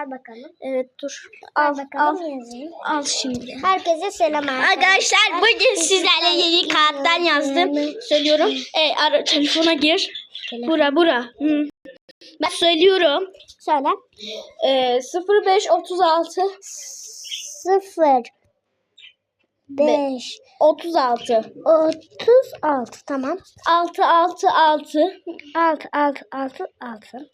Al bakalım. Evet dur. Al, Al, al, bakalım yazayım. al şimdi. Herkese selam Arkadaşlar bugün sizlerle yeni kağıttan yazdım. Söylüyorum. E, ara, telefona gir. Bura bura. Hı. Ben söylüyorum. Söyle. E, 0536 0 5 36 36 tamam. 6 6 6 6 6 6 6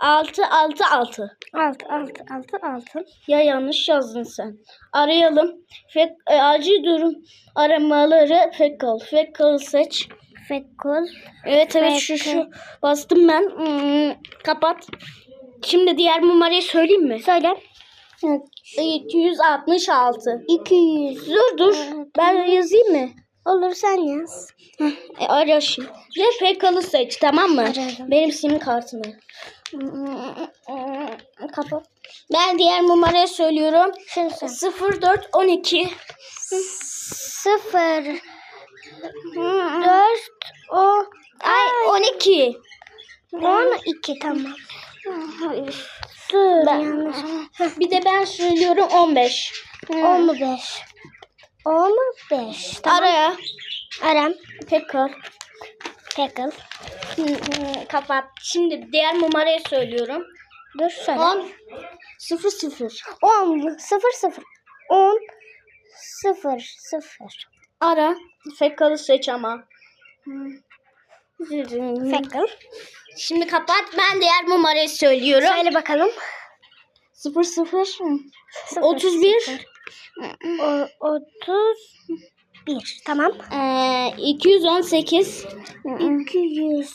6 6 6 6 6 6 6 Ya yanlış yazdın sen. Arayalım. Fek, e, acil durum aramaları Fekal. Fekal seç. Fekul Evet evet şu şu bastım ben. Hmm, kapat. Şimdi diğer numarayı söyleyeyim mi? söyle. 266. 200 Dur dur. Ben yazayım mı? olur sen yaz. E, ara şimdi. Ve Fekal'ı seç tamam mı? Aradım. Benim sim kartımı. Kapat. Ben diğer numarayı söylüyorum. Şimdi sen. 0412 0 4 o Ay 12. 12 tamam. Dur yanlış. Bir de ben söylüyorum 15. 15 15 tamam. Araya. Aram. Tekrar. Pickle. Kapat. Şimdi diğer numarayı söylüyorum. Dur söyle. 10 0 0. 10 0 0 10 0 0 Ara. Fekalı seç ama. Pickle. Şimdi kapat. Ben diğer numarayı söylüyorum. Söyle bakalım. 0 0. Sıfır, 31. sıfır. O, 31 tamam. Ee, 218. 200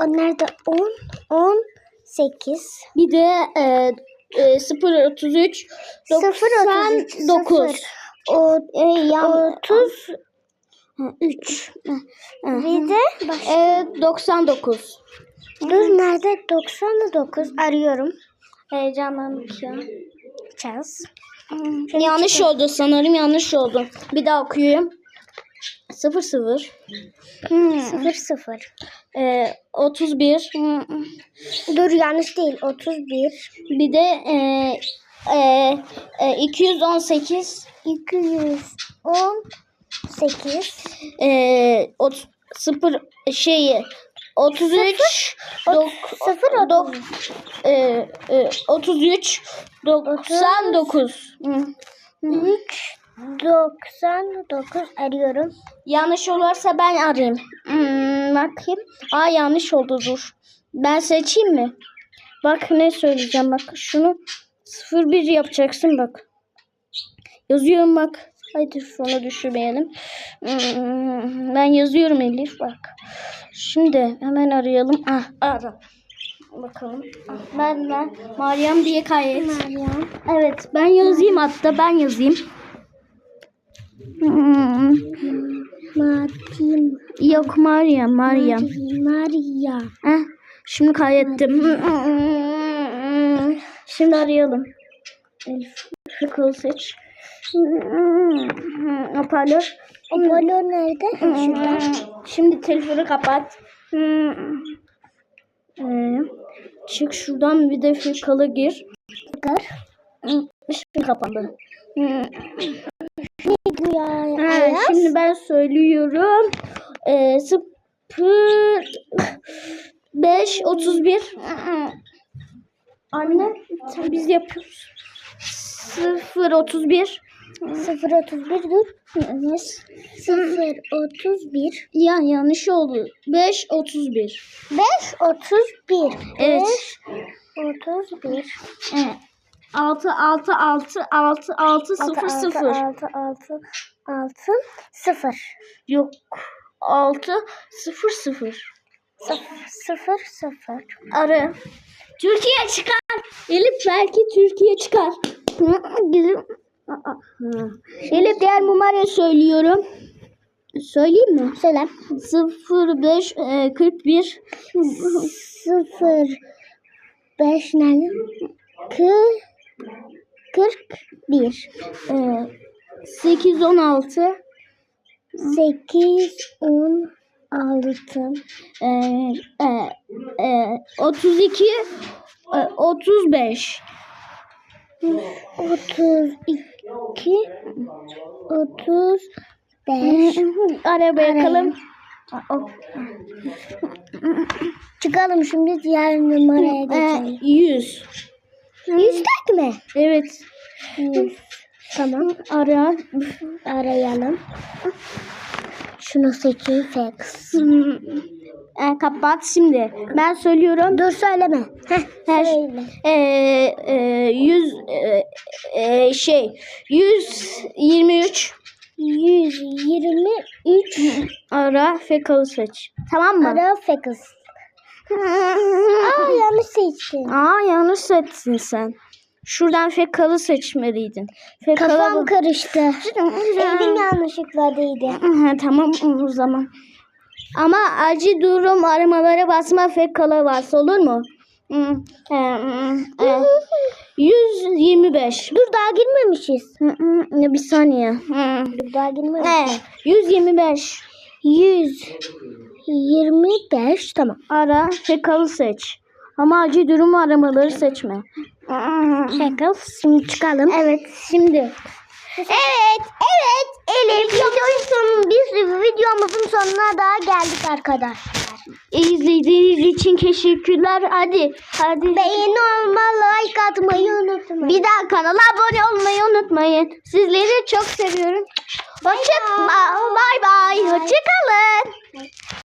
O nerede? 10 18 Bir de e, e, 0 33. 99. O E, yan, 30 3. bir de. E, 99. Dur nerede? 99 arıyorum. Heyecanlandık ya. Çaz. Yanlış oldu sanırım yanlış oldu. Bir daha okuyayım. 0 0. 0 0 Ee, 31. Dur yanlış değil. 31 Bir de e, e, e, 218. 218 E, ot, 0 şeyi 33 dok, 0 dok, e, e, 33 99. Hı. 3 99 arıyorum. Yanlış olursa ben arayayım. Hmm, bakayım. Aa yanlış oldu dur. Ben seçeyim mi? Bak ne söyleyeceğim bak. Şunu 01 yapacaksın bak. Yazıyorum bak. Haydi şunu düşürmeyelim. Hmm, ben yazıyorum Elif bak. Şimdi hemen arayalım. Ah ara. Bakalım. Ben ben Meryem diye kaydet. Meryem. Evet ben yazayım hatta ben yazayım. Hmm. Yok Meryem, Meryem. Maria. Heh, şimdi kaydettim. Şimdi arayalım. Elif, Fıkıl seç. Hoparlör. Apollo nerede? Şurada. Şimdi telefonu kapat. Ee, çık şuradan bir de Fıkıl'ı gir. Bakar. Şimdi kapandı. Bu ya. Ha, şimdi ben söylüyorum. Ee, 0 5 31 Anne biz yapıyoruz. 0 31 0 31 dur. Yes. 0 31 Ya yanlış oldu. 5 31 5 31. Evet. 31 Evet. 6 6 6 6 6 0 0 6 6 6 6 0 Yok. 6 0 0 0 0 Arı. Türkiye çıkar. Elif belki Türkiye çıkar. Bizim... Elif diğer numarayı söylüyorum. Söyleyeyim mi? Söyle. 05 e, 41 0 5 nerede? 41 e, 816 8 16 e, e, e, 32 e, 35. 32 35 Araba yakalım. Çıkalım şimdi diğer numaraya E, geçelim. 100. 100 tek mi? Evet. 100. Tamam. Ara. Arayalım. Şunu seçeyim fax. E, kapat şimdi. Ben söylüyorum. Dur söyleme. Heh, Her söyle. e, e, 100 e, e, şey 123 123 ara fekalı seç. Tamam mı? ara fax. Aa yanlış seçtin. Aa yanlış seçtin sen. Şuradan fekalı seçmeliydin. Fekalı Kafam karıştı. Elim yanlışlıkla değdi. Tamam o zaman. Ama acil durum aramalara basma fekalı varsa olur mu? Hı, e, hı, e, 125. Dur daha girmemişiz. Hı, Bir saniye. Dur daha girmemişiz. 125. 125 tamam. Ara fekalı seç. Ama acil durum aramaları seçme. Şaka. Şimdi çıkalım. Evet şimdi. Evet, evet Elif. Videonun biz videomuzun sonuna daha geldik arkadaşlar. İzlediğiniz için teşekkürler. Hadi. Hadi. Beğeni olma, like atmayı unutmayın. Bir daha kanala abone olmayı unutmayın. Sizleri çok seviyorum. Hoşça bye bye. Hoşça kalın.